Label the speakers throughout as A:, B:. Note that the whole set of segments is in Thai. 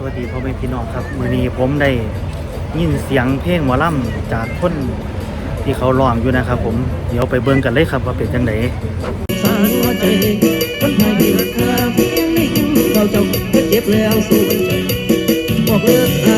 A: สวัสดีพ่อแม่พี่น้องครับมื้อนี้ผมได้ยินเสียงเพลงหมอลำจากคนที่เขาร้องอยู่นะครับ ผมเดี๋ยวไปเบิ่งกันเลยครับว่าเป็นจังไห
B: นบนิ่งเจ็บแล้วสู้ใจบอกเลิกอา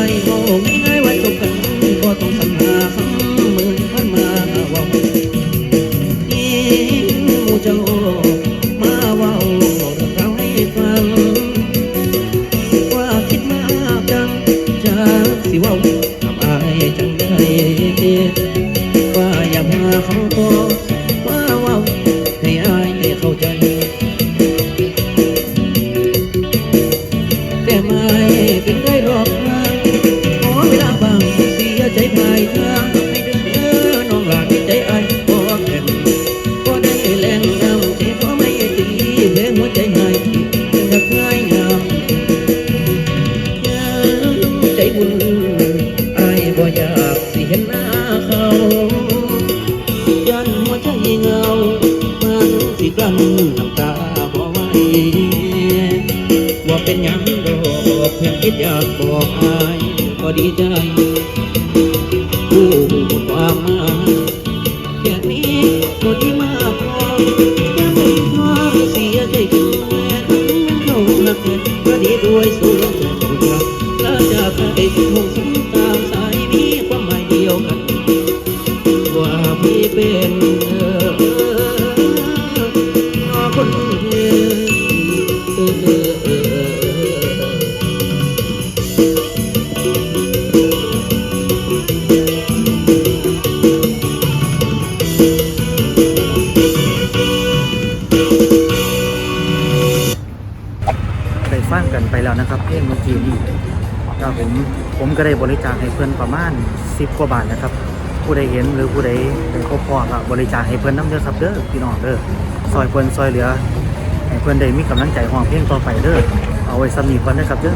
B: ยบอก ตีเพลงหัวใจหายเป็นรักง่ายงามใจบุญอายบ่อยากสิเห็นหน้าเขายันหัวใจเงามันสิกลั้นน้ำตาบ่ไหวว่าเป็นยังดอกเพียงคิดอยากบอกอายก็ดีใจา
A: งกันไปแล้วนะครับ เพลงเมื่อกี้นี้ก็ผมผมก็ได้บริจาคให้เพื่อนประมาณ 10 กว่าบาทนะครับ ผู้ใดเห็นหรือผู้ใดเป็นครอบครัวก็บริจาคให้เพื่อนน้ำเด้อครับเด้อพี่น้องเด้อซอยเพื่อนซอยเหลือให้เพื่อนได้มีกำลังใจห้องเพลงต่อไปเด้อเอาไว้สำนีก่อนนะครับเด้อ